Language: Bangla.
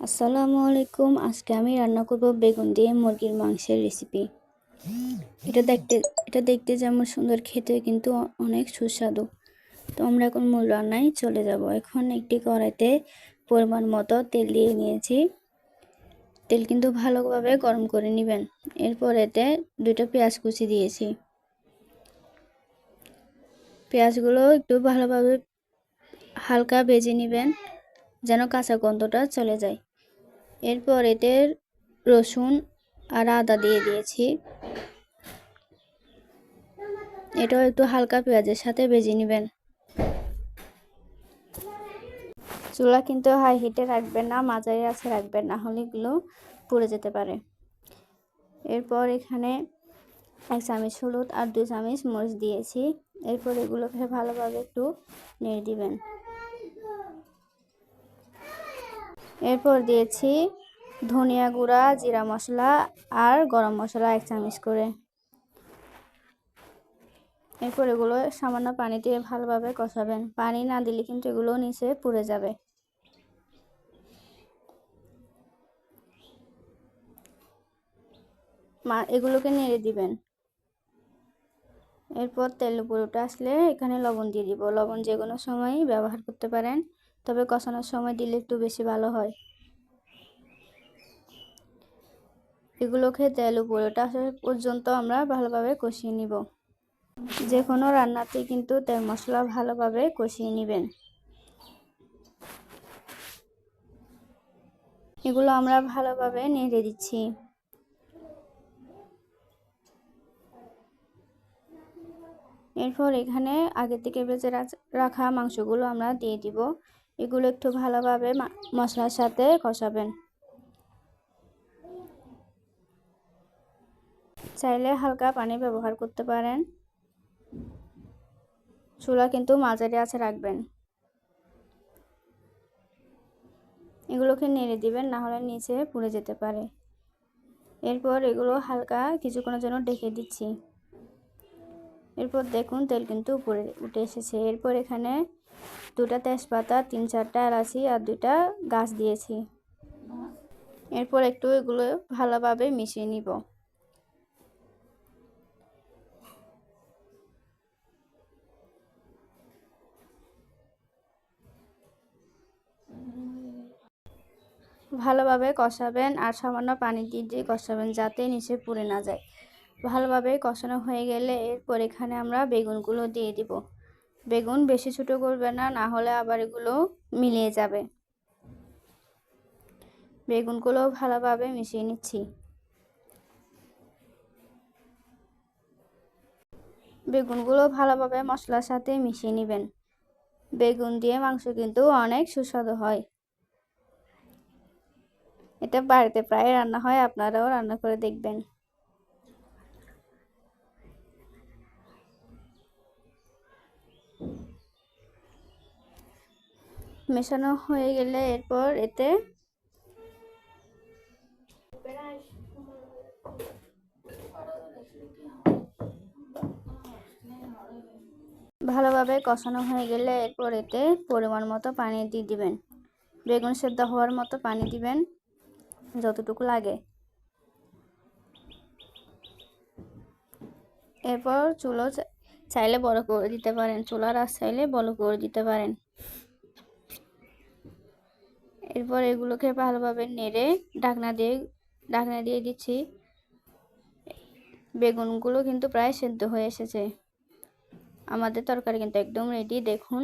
আসসালামু আলাইকুম। আজকে আমি রান্না করব বেগুন দিয়ে মুরগির মাংসের রেসিপি এটা দেখতে এটা দেখতে যেমন সুন্দর খেতে কিন্তু অনেক সুস্বাদু। তো আমরা এখন মূল রান্নায় চলে যাব। এখন একটি কড়াইতে পরিমাণ মতো তেল দিয়ে নিয়েছি। তেল কিন্তু ভালোভাবে গরম করে নেবেন। এরপর এতে দুটো পেঁয়াজ কুচি দিয়েছি। পেঁয়াজগুলো একটু ভালোভাবে হালকা ভেজে নেবেন। যেন কাঁচা গন্ধটা চলে যায়। এরপর এতে রসুন আর আদা দিয়ে দিয়েছি। এটাও একটু হালকা পেঁয়াজের সাথে ভেজে নেবেন। চুলা কিন্তু হাই হিটে রাখবেন না, মাঝারি আছে রাখবেন না, হলে এগুলো পুড়ে যেতে পারে। এরপর এখানে এক চামচ হলুদ আর দুই চামচ মরিচ দিয়েছি। এরপর এগুলোকে ভালোভাবে একটু নেড়ে দিবেন। এরপর দিয়েছি ধনিয়া গুঁড়া, জিরা মশলা আর গরম মশলা এক চামচ করে। এরপর এগুলো সামান্য পানি দিয়ে ভালোভাবে কষাবেন। পানি না দিলে কিন্তু এগুলো নিচে পুড়ে যাবে। মা, এগুলোকে নেড়ে দিবেন। এরপর তেল উঠে আসলে এখানে লবণ দিয়ে দিব। লবণ যে কোনো সময় ব্যবহার করতে পারেন। তবে কষানোর সময় দিলে একটু বেশি ভালো হয়। এগুলোকে তেল উপরে ওঠা পর্যন্ত আমরা ভালোভাবে কষিয়ে নিব। যে কোনো রান্নাতে কিন্তু তেল মশলা ভালোভাবে কষিয়ে নেবেন। এগুলো আমরা ভালোভাবে নেড়ে দিচ্ছি। এরপর এখানে আগে থেকে বেজে রাখা মাংসগুলো আমরা দিয়ে দিব। এগুলো একটু ভালোভাবে মশলার সাথে কষাবেন। চাইলে হালকা পানি ব্যবহার করতে পারেন। চুলা কিন্তু মাঝারি আছে রাখবেন। এগুলোকে নেড়ে দিবেন, না হলে নিচে পুড়ে যেতে পারে। এরপর এগুলো হালকা কিছুক্ষণের জন্য ডেকে দিচ্ছি। এরপর দেখুন তেল কিন্তু উপরে উঠে এসেছে। এরপর এখানে দুটা তেজপাতা, তিন চারটা এলাচি আর দুটা গাছ দিয়েছি। এরপর একটু এগুলো ভালোভাবে মিশিয়ে নিব। ভালোভাবে কষাবেন আর সামান্য পানি দিয়ে কষাবেন যাতে নিচে পুড়ে না যায়। ভালোভাবে কষানো হয়ে গেলে এরপর এখানে আমরা বেগুনগুলো দিয়ে দিব। বেগুন বেশি ছোটো করবে না না হলে আবার এগুলো মিলিয়ে যাবে। বেগুনগুলো ভালোভাবে মিশিয়ে নিচ্ছি। বেগুনগুলো ভালোভাবে মশলার সাথে মিশিয়ে নেবেন। বেগুন দিয়ে মাংস কিন্তু অনেক সুস্বাদু হয়। এটা বাড়িতে প্রায় রান্না হয়, আপনারাও রান্না করে দেখবেন। মেশানো হয়ে গেলে এরপর এতে ভালোভাবে কষানো হয়ে গেলে এরপর এতে পরিমাণ মতো পানি দিয়ে দিবেন। বেগুন সেদ্ধ হওয়ার মতো পানি দিবেন যতটুকু লাগে। এরপর চুলো চাইলে বড় করে দিতে পারেন, চুলার আস চাইলে বড় করে দিতে পারেন। এরপর এগুলোকে ভালোভাবে নেড়ে ঢাকনা দিয়ে ঢাকনা দিয়ে দিচ্ছি। বেগুনগুলো কিন্তু প্রায় সেদ্ধ হয়ে এসেছে। আমাদের তরকারি কিন্তু একদম রেডি দেখুন।